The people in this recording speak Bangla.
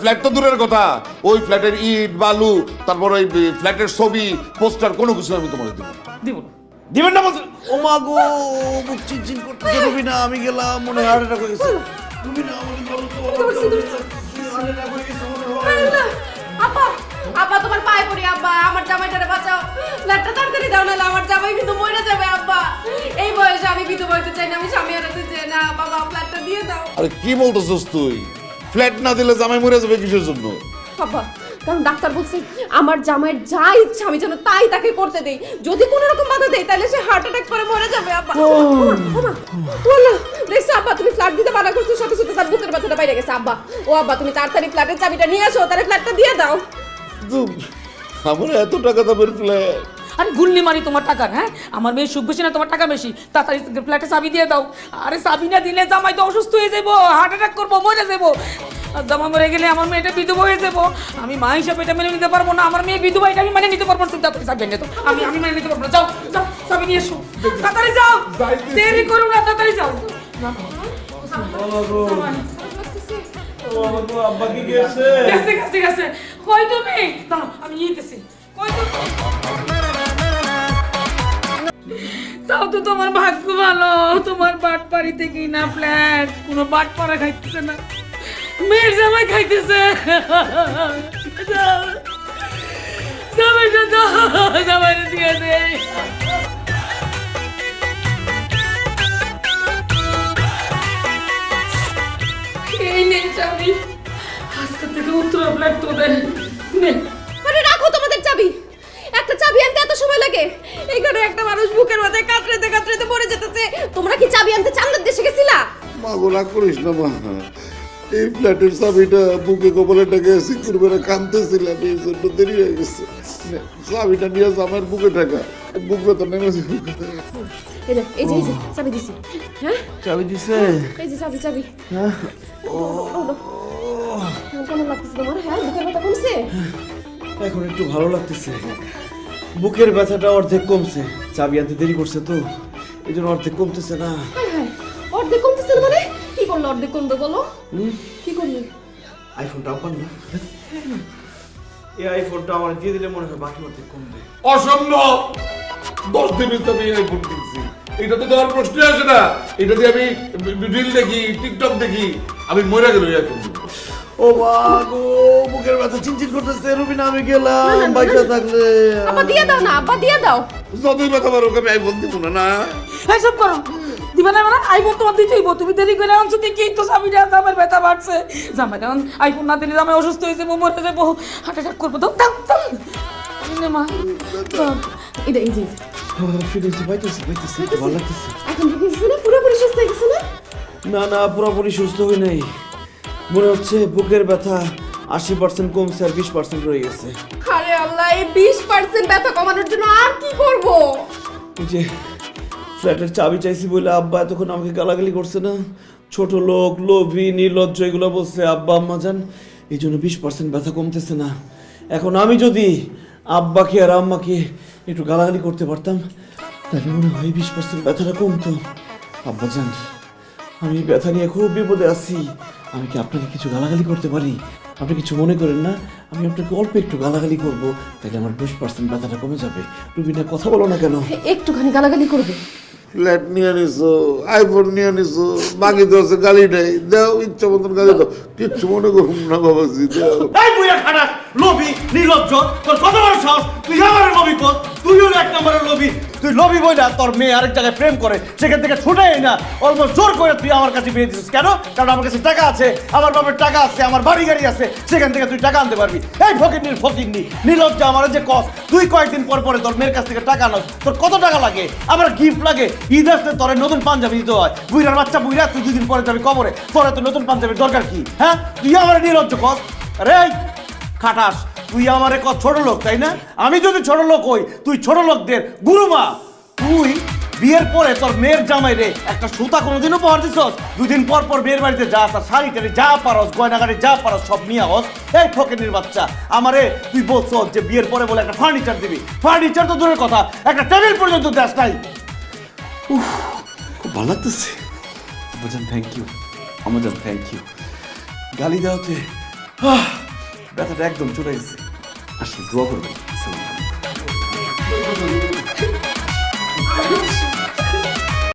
ফ্ল্যাট তো দূরের কথা। ওই ফ্ল্যাটের ইট বালু তারপর ওই ফ্ল্যাটের ছবি পোস্টার কোনো কিছু আমি তোমার দিব না। দিব না। দিবেন না বলছেন ও মা গো বুক চিনচিন করতেছে। রুবিনা আমি গেলাম মনে হয় হার্ট অ্যাটাক হয়ে গেছে। রুবিনা আমাকে বলো তো আব্বা আব্বা তোমার পায়ে পড়ি আব্বা। আমার জামাইটারে বাঁচাও। ফ্ল্যাটটা তাড়াতাড়ি দাও নাহলে আমার জামাই কিন্তু মরে যাবে আব্বা। এই বয়সে আমি বিধবা হইতে চাই না আমি স্বামী হারাতে চাই না। বাবা ফ্ল্যাটটা দিয়ে দাও। আরে কি বলতেছস তুই? ফ্ল্যাট না দিলে জামাই মরে যাবে কিসের জন্য? বাবা কারণ ডাক্তার বলছে আমার জামাইয়ের যা ইচ্ছা আমি যেন তাই তাকে করতে দেই। যদি কোনো রকম বাধা দেই তাহলে সে হার্ট অ্যাটাক করে মরে যাবে আব্বা। ওলা, দেখছ আব্বা তুমি ফ্ল্যাট দিতে বাধা করছ সাথে সাথে তার বুকের ব্যথাটা বাইরে গেছে আব্বা। ও আব্বা তুমি তাড়াতাড়ি ফ্ল্যাটের চাবিটা নিয়ে আসো তাহলে ফ্ল্যাটটা দিয়ে দাও। আমার এত টাকা দামের ফ্ল্যাট আরে গুল্লি মারি তোমার টাকার হ্যাঁ? আমার মেয়ে সুখ বেশি না তোমার টাকা বেশি। তাড়াতাড়ি ফ্ল্যাটে চাবি দিয়ে দাও। আরে চাবি না দিলে জামাই তো অসুস্থ হয়ে যাব হার্ট অ্যাটাক করব মরে যাব জামা মরে গেলে আমার মেয়েটা বিধবা হয়ে যাব আমি মা হিসাবে এটা মেনে নিতে পারব না আমার মেয়ে বিধবা এটা আমি মেনে নিতে পারব না। তুমি তাড়াতাড়ি চাবি এনে দাও। আমি আমি মেনে নিতে পারব না। যাও যাও চাবি নিয়ে এসো। তাড়াতাড়ি যাও। দেরি করো না তাড়াতাড়ি যাও। আব্বা কি গেছে। গেছে গেছে গেছে। কই তুমি? দাঁড়াও আমি নিয়ে কই তুমি? তাও তো তোমার ভাগ্য ভালো, তোমার বাট বাড়িতে কি না ফ্ল্যাট কোনো বাট পাড়া খাইতেছে না। মেয়ের জামাই খাইতেছে। এই নে, চাবি। আজকে থেকে উত্তর ফ্ল্যাট তোদের। চাবি আনতে চান্দের দেশে গেছিলা? মা গো রাগ করিস না মা। এই ফ্ল্যাটের চাবিটা বুকে কপালে টাকা সিকিউর করে কানতেছিলাম এই জন্য দেরি হয়ে গেছে। চাবিটা নিয়ে জামাইয়ের বুকে টাকা বুক ব্যথা নেমেছে এই যে চাবি দিছি। হ্যাঁ? চাবি দিছে? এই যে চাবি চাবি। হ্যাঁ? ও, কেমন লাগতেছে তোমার? হ্যাঁ বুকের ব্যথা কমছে? এখন একটু ভালো লাগতেছে। বুকের ব্যথাটা অর্ধেক কমছে। চাবি আনতে দেরি করছে তো। এই জন্য অর্ধেক কমতেছে না। অর্ধেক কমতেছে না মানে? কি করল অর্ধেক কমবে বলো? কি করলি? আইফোনটা আপান না। এই আইফোনটা আমার দিয়ে দিলে মনে হয় বাকি অর্ধেক কমবে। অসম্ভব! দশ দিনের তো আমি আইফোন কিনছি। এটা তো দেওয়ার প্রশ্নই আসে না। এটা দিয়ে আমি রিল দেখি টিকটক দেখি আমি মরে গেল আইফোন ও বুকের ব্যথা চিনচিন করতেছে। রুবিনা আমি গেলাম বাইচা থাকলে। আব্বা দিয়ে দাও না আব্বা দিয়ে দাও। যতই ব্যথা পারো আমি আইফোন দিব না না। এই সব করো। দিবা না মানে আইফোন তোমার দিতেই তুমি দেরি করে আনছো দেখি তো স্বামীরা জামার ব্যথা বাড়ছে। জামাই এখন আইফোন না দিলে জামাই অসুস্থ হয়ে যাব মরে যাব। হার্ট অ্যাটাক করব। দাও দাও দাও। মা। এটা এই যে ফিরেছি পাইতেছি পাইতেছি ভালো লাগতেছে। এখন কি কিছু না? পুরোপুরি সুস্থ হয়ে গেছে না? না পুরোপুরি সুস্থ হয়ে নাই। মনে হচ্ছে বুকের ব্যথা আশি পার্সেন্ট কমছে আর বিশ পার্সেন্ট রয়ে গেছে। আরে আল্লাহ এই বিশ পার্সেন্ট ব্যথা কমানোর জন্য আর কি করব? ওই যে ফ্ল্যাটের চাবি চাইছি বলে আব্বা এতক্ষণ আমাকে গালাগালি করছে না? ছোট লোক লোভী নির্লজ্জ এগুলো বলছে আব্বা আম্মা যান। এই জন্য বিশ পার্সেন্ট ব্যথা কমতেছে না। এখন আমি যদি আব্বাকে আর আম্মাকে একটু গালাগালি করতে পারতাম তাহলে মনে হয় বিশ পার্সেন্ট ব্যথাটা কমতো। আব্বা যান। আমি ব্যথা নিয়ে খুব বিপদে আছি। আমি কি আপনাকে কিছু গালাগালি করতে পারি? আপনি কিছু মনে করেন না? আমি আপনাকে অল্প একটু গালাগালি করব তাহলে আমার বিশ পার্সেন্ট ব্যথাটা কমে যাবে। রুবিনা কথা বলো না কেন? একটুখানি গালাগালি করবে। ফ্ল্যাট নিয়ে নিছো আইফোন নিয়ে নিছো বাকি তো আছে গালি নেই। দাও ইচ্ছা মতন গালি দাও। কিচ্ছু মনে করুন না বাবাজি দাও। এই বুইয়া খাটাস লোভী নির্লজ্জ তোর কত বড় সাহস? তুই আমার লোভী কর তুই হলো এক নম্বরের লোভী। তুই লবি বই না তোর মেয়ে আরেক জায়গায় প্রেম করে সেখান থেকে ছুটেই না। অলমোস্ট জোর করে তুই আমার কাছে বিয়ে দিছিস কেন? কারণ আমার কাছে টাকা আছে আমার বাবার টাকা আছে আমার বাড়ি গাড়ি আছে সেখান থেকে তুই টাকা আনতে পারবি। এই ফকির ফকির নি নির্লজ্জ আমার যে কস তুই কয়েকদিন পর পরে তোর মেয়ের কাছ থেকে টাকা আনস তোর কত টাকা লাগে? আমার গিফট লাগে। ঈদ আসলে তোর নতুন পাঞ্জাবি দিতে হয়। বুইরার বাচ্চা বুইরা তুই দুদিন পরে যাবি কবরে। তোর তো নতুন পাঞ্জাবির দরকার কি হ্যাঁ? তুই আমার নির্লজ্জ কস এই, খাটাস। তুই আমারে ক ছোট লোক, তাই না? আমি যদি ছোট লোক হই, তুই ছোট লোকদের গুরুমা তুই বিয়ের পরে তোর মেয়ের জামাই রে একটা সুতা কোনোদিনও উপহার দিছস? দুদিন পর পর মেয়ের বাড়িতে যা আর শাড়ি টাড়ি যা পারস, গয়নাগাড়ি যা পারস, সব নিয়ে হস এই ফকেনির বাচ্চা, আমারে তুই বলছস যে বিয়ের পরে বলে একটা ফার্নিচার দিবি। ফার্নিচার তো দূরের কথা, একটা টেবিল পর্যন্ত দেশ নাই। খুব ভালো লাগতেছে। Amazon thank you Amazon thank you গালি দেওয়াতে ব্যথাটা একদম চলে গেছে। আসলে দোয়া করবেন।